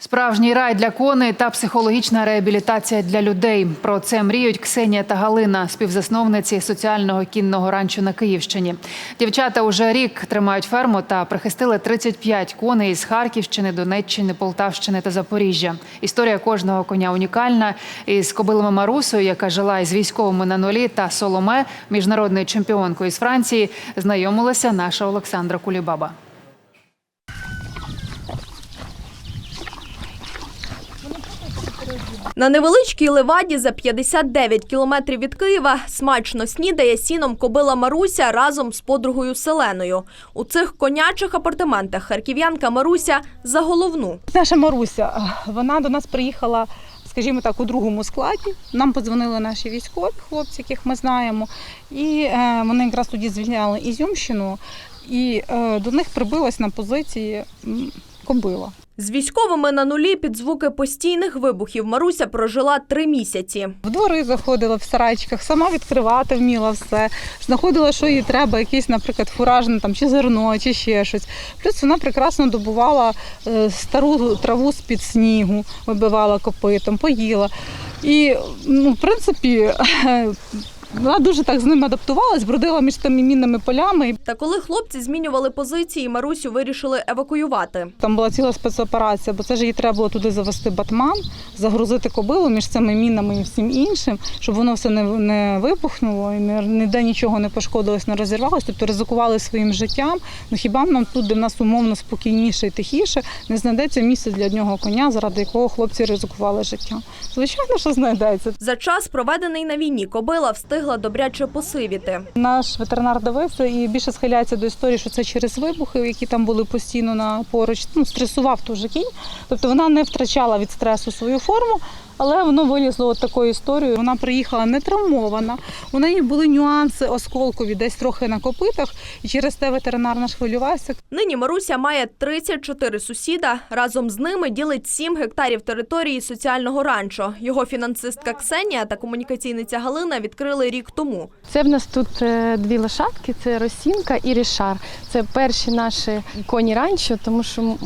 Справжній рай для коней та психологічна реабілітація для людей. Про це мріють Ксенія та Галина, співзасновниці соціального кінного ранчо на Київщині. Дівчата уже рік тримають ферму та прихистили 35 коней з Харківщини, Донеччини, Полтавщини та Запоріжжя. Історія кожного коня унікальна. Із кобилами Марусою, яка жила із військовими на нулі, та Соломе, міжнародною чемпіонкою з Франції, знайомилася наша Олександра Кулібаба. На невеличкій леваді за 59 кілометрів від Києва смачно снідає сіном кобила Маруся разом з подругою Селеною. У цих конячих апартаментах харків'янка Маруся за головну. Наша Маруся, вона до нас приїхала, скажімо так, у другому складі. Нам подзвонили наші військові хлопці, яких ми знаємо, і е, вони якраз тоді звільняли Ізюмщину, і е, до них прибилась на позиції кобила. З військовими на нулі під звуки постійних вибухів Маруся прожила три місяці. В двори заходила в сарайчиках, сама відкривати вміла все. Знаходила, що їй треба, якийсь, наприклад, фуражне там чи зерно, чи ще щось. Плюс вона прекрасно добувала е, стару траву з-під снігу, вибивала копитом, поїла. І, ну, в принципі, вона дуже так з ним адаптувалась, бродила між тими мінними полями. Та коли хлопці змінювали позиції, Марусю вирішили евакуювати. Там була ціла спецоперація, бо це ж їй треба було туди завести батман, загрузити кобилу між цими мінами і всім іншим, щоб воно все не, не вибухнуло і не, ніде нічого не пошкодилось, не розірвалось. Тобто ризикували своїм життям. Ну хіба нам тут, де в нас умовно спокійніше і тихіше, не знайдеться місце для одного коня, заради якого хлопці ризикували життям? Звичайно, що знайдеться. За час, проведений на війні, кобила встигла добряче посивіти. Наш ветеринар дивився і більше схиляється до історії, що це через вибухи, які там були постійно на поруч. Ну, стресував же кінь. Тобто вона не втрачала від стресу свою форму, але воно вилізло от такою історією. Вона приїхала не травмована. У неї були нюанси осколкові десь трохи на копитах, і через те ветеринар наш хвилювався. Нині Маруся має 34 сусіда. Разом з ними ділить 7 гектарів території соціального ранчо. Його фінансистка Ксенія та комунікаційниця Галина відкрили рік тому. Це в нас тут е, дві лошадки: це Росінка і Рішар. Це перші наші коні ранчо, тому що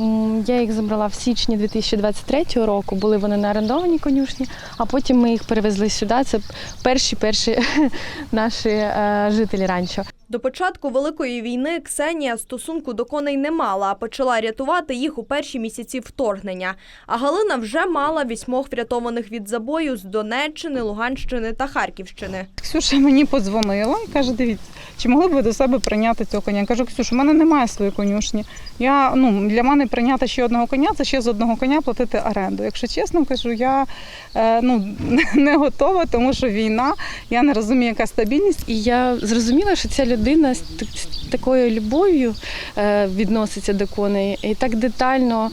я їх забрала в січні 2023 року. Були вони на орендованій конюшні, а потім ми їх перевезли сюди. Це перші перші наші е, жителі ранчо. До початку великої війни Ксенія стосунку до коней не мала, а почала рятувати їх у перші місяці вторгнення. А Галина вже мала вісьмох врятованих від забою з Донеччини, Луганщини та Харківщини. Ксюша мені подзвонила і каже: дивіться, чи могли б ви до себе прийняти цього коня? Я кажу, Ксюша, у мене немає своєї конюшні. Я, ну, для мене прийняти ще одного коня це ще з одного коня платити оренду. Якщо чесно кажу, я е, ну, не готова, тому що війна, я не розумію, яка стабільність. І я зрозуміла, що ця людина т- з такою любов'ю е, відноситься до коней і так детально.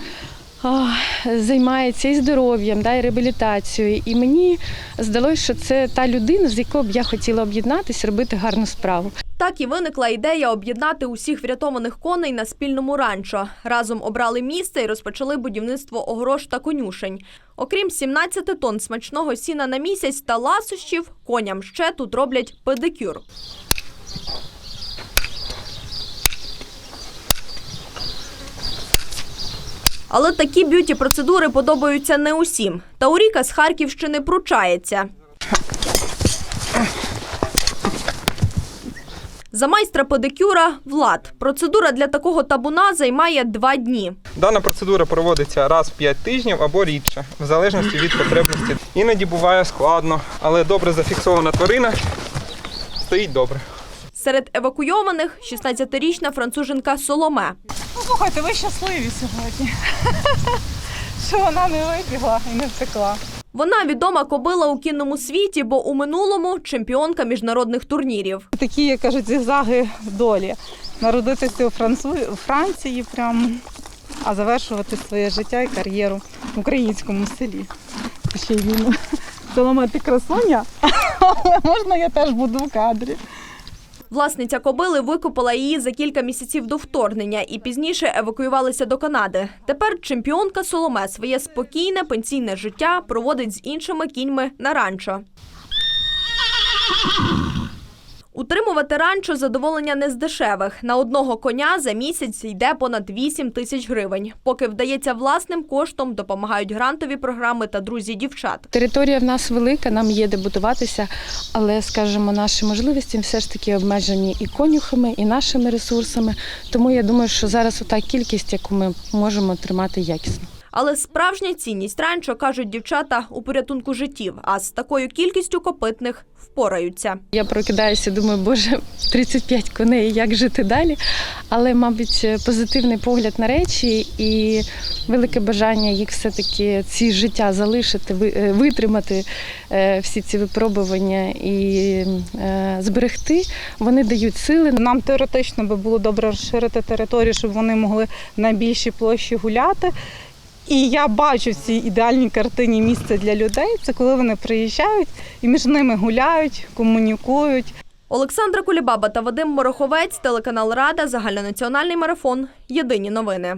Займається і здоров'ям, да, і реабілітацією. І мені здалося, що це та людина, з якою б я хотіла об'єднатися, робити гарну справу. Так і виникла ідея об'єднати усіх врятованих коней на спільному ранчо. Разом обрали місце і розпочали будівництво огорож та конюшень. Окрім 17 тонн смачного сіна на місяць та ласощів, коням ще тут роблять педикюр. Але такі б'юті процедури подобаються не усім. Тауріка з Харківщини пручається. За майстра педикюра Влад. Процедура для такого табуна займає два дні. Дана процедура проводиться раз в 5 тижнів або рідше, в залежності від потребності. Іноді буває складно, але добре зафіксована тварина стоїть добре. Серед евакуйованих 16-річна француженка Соломе. Ну, слухайте, ви щасливі сьогодні. Що вона не вибігла і не втекла. Вона відома кобила у кінному світі, бо у минулому чемпіонка міжнародних турнірів. Такі, як кажуть, зігзаги долі. Народитися у, Францу... Франції, прям, а завершувати своє життя і кар'єру в українському селі. Ще й війну. Соломе, ти красуня, але можна я теж буду в кадрі. Власниця кобили викупила її за кілька місяців до вторгнення і пізніше евакуювалася до Канади. Тепер чемпіонка Соломе своє спокійне пенсійне життя проводить з іншими кіньми на ранчо. Утримувати ранчо задоволення не з дешевих. На одного коня за місяць йде понад 8 тисяч гривень. Поки вдається власним коштом, допомагають грантові програми та друзі дівчат. Територія в нас велика, нам є де будуватися, але, скажімо, наші можливості все ж таки обмежені і конюхами, і нашими ресурсами. Тому я думаю, що зараз ота кількість, яку ми можемо тримати якісно. Але справжня цінність ранчо, кажуть дівчата, у порятунку життів, а з такою кількістю копитних впораються. Я прокидаюся, думаю, боже, 35 коней, як жити далі. Але, мабуть, позитивний погляд на речі і велике бажання їх все-таки ці життя залишити, е, витримати е, всі ці випробування і е, зберегти. Вони дають сили. Нам теоретично би було добре розширити територію, щоб вони могли на більшій площі гуляти. І я бачу в цій ідеальній картині місце для людей. Це коли вони приїжджають і між ними гуляють, комунікують. Олександра Кулібаба та Вадим Мороховець, телеканал Рада, загальнонаціональний марафон. Єдині новини.